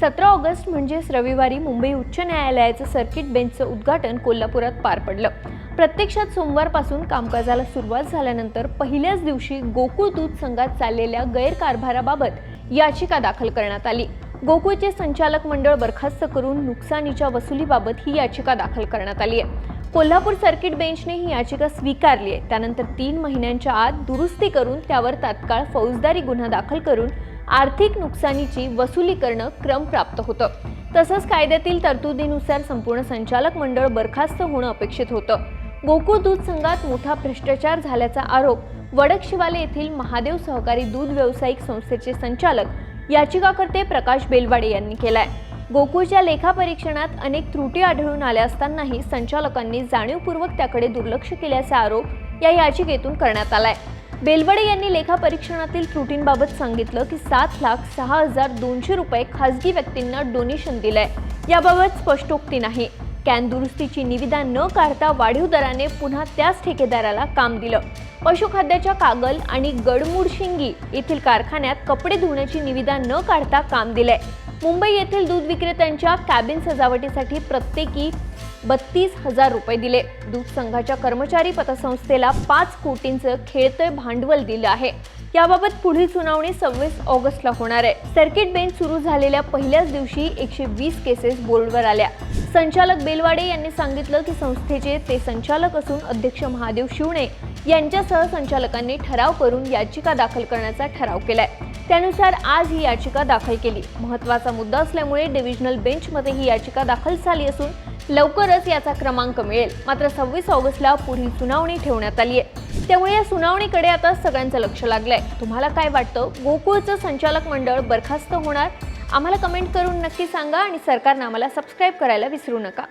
सतरा ऑगस्ट म्हणजेच रविवारी मुंबई उच्च न्यायालयाचं सर्किट बेंचचं उद्घाटन कोल्हापुरात पार पडलं. प्रत्यक्षात सोमवारपासून कामकाजाला सुरुवात झाल्यानंतर पहिल्याच दिवशी गोकुळ दूध संघात चाललेल्या गैरकारभाराबाबत याचिका दाखल करण्यात आली. गोकुळचे संचालक मंडळ बरखास्त करून नुकसानीच्या वसुलीबाबत ही याचिका दाखल करण्यात आली आहे कोल्हापूर सर्किट बेंचने ही याचिका स्वीकारली आहे त्यानंतर तीन महिन्यांच्या आत दुरुस्ती करून त्यावर तात्काळ फौजदारी गुन्हा दाखल करून आर्थिक नुकसानीची वसुली करणं क्रम प्राप्त होतं. तसंच कायद्यातील तरतुदीनुसार संपूर्ण संचालक मंडळ बरखास्त होणं अपेक्षित होतं. गोकुळ दूध संघात मोठा भ्रष्टाचार झाल्याचा आरोप वडकशिवाले येथील महादेव सहकारी दूध व्यावसायिक संस्थेचे संचालक याचिकाकर्ते प्रकाश बेलवाडे यांनी केलाय. गोकुळच्या लेखापरीक्षणात अनेक त्रुटी आढळून आल्या असतानाही संचालकांनी जाणीवपूर्वक त्याकडे दुर्लक्ष केल्याचा आरोप या याचिकेतून करण्यात आलाय. बेलवडे यांनी लेखापरीक्षणातील त्रुटींबाबत सांगितलं की सात लाख सहा हजार दोनशे रुपये खासगी व्यक्तींना डोनेशन दिलंय. याबाबत स्पष्टोक्ती नाही. कॅन दुरुस्तीची निविदा न काढता वाढीव दराने पुन्हा त्याच ठेकेदाराला काम दिलं. पशुखाद्याच्या कागल आणि गडमुडशिंगी येथील कारखान्यात कपडे धुण्याची निविदा न काढता काम दिलंय. मुंबई येथील दूध विक्रेत्यांच्या कॅबिन सजावटीसाठी प्रत्येकी बत्तीस हजार रुपये दिले. दूध संघाच्या कर्मचारी पतसंस्थेला पाच कोटींचं खेळतंय भांडवल दिलं आहे. याबाबत पुढील सुनावणी सव्वीस ऑगस्टला होणार आहे. सर्किट बेंच सुरू झालेल्या पहिल्याच दिवशी एकशे वीस केसेस बोर्डवर आल्या. संचालक बेलवाडे यांनी सांगितलं की संस्थेचे ते संचालक असून अध्यक्ष महादेव शिवणे यांच्यासह संचालकांनी ठराव करून याचिका दाखल करण्याचा ठराव केलाय. त्यानुसार आज ही याचिका दाखल केली. महत्त्वाचा मुद्दा असल्यामुळे डिव्हिजनल बेंचमध्ये ही याचिका दाखल झाली असून लवकरच याचा क्रमांक मिळेल. मात्र सव्वीस ऑगस्टला पुढील सुनावणी ठेवण्यात आली आहे त्यामुळे या सुनावणीकडे आता सगळ्यांचं लक्ष लागलंय. तुम्हाला काय वाटतं? गोकुळचं संचालक मंडळ बरखास्त होणार? आम्हाला कमेंट करून नक्की सांगा आणि सरकारनं आम्हाला सबस्क्राईब करायला विसरू नका.